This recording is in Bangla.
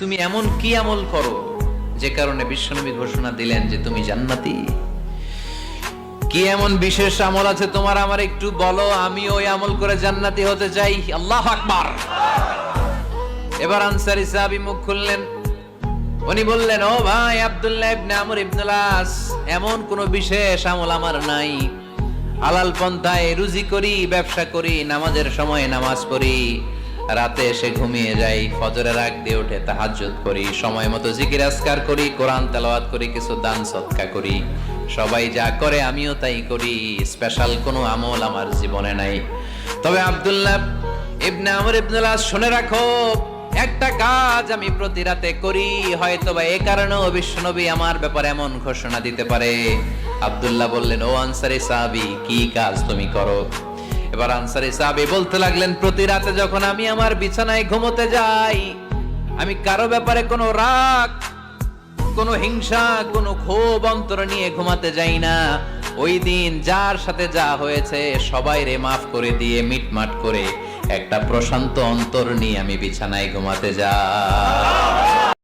তুমি এমন কি আমল করো? যে কারণে বিশ্বনবী ঘোষণা দিলেন যে তুমি জান্নাতি। কি এমন বিশেষ আমল আছে তোমার? আমার একটু বলো, আমি ওই আমল করে জান্নাতি হতে চাই। আল্লাহ আকবার। এবার আনসারি সাহাবী মুখ খুললেন। উনি বললেন, ও ভাই আব্দুল্লাহ ইবনে আমর ইবনুল এমন কোন বিশেষ আমল আমার নাই। হালাল পন্থায় রুজি করি, ব্যবসা করি, নামাজের সময় নামাজ পড়ি। রাতে এসে ঘুমিয়ে যাই, ফজরের আগ দিয়ে উঠে তাহাজ্জুদ করি, সময় মতো জিকির আজকার করি, কোরআন তেলাওয়াত করি, কিছু দান সৎকা করি। সবাই যা করে আমিও তাই করি, স্পেশাল কোনো আমল আমার জীবনে নাই। তবে আব্দুল্লাহ ইবনে আমর ইবনুল আস শুনে রাখো, একটা কাজ আমি প্রতি রাতে করি হয়তো বা এ কারণেও বিশ্বনবী আমার ব্যাপারে এমন ঘোষণা দিতে পারে। আব্দুল্লাহ বললেন, ও আনসারি সাহাবি, কি কাজ তুমি করো? এবার আনসারি সাহাবি বলতে লাগলেন, প্রতি রাতে যখন আমি আমার বিছানায় ঘুমোতে যাই, আমি কারও ব্যাপারে কোনো রাগ, কোনো হিংসা, কোনো ক্ষোভ, অন্তর নিয়ে ঘুমাতে যাই না। ওই দিন যার সাথে যা হয়েছে, সবাই রে মাফ করে দিয়ে মিটমাট করে একটা প্রশান্ত অন্তর নিয়ে আমি বিছানায় ঘুমাতে যাই।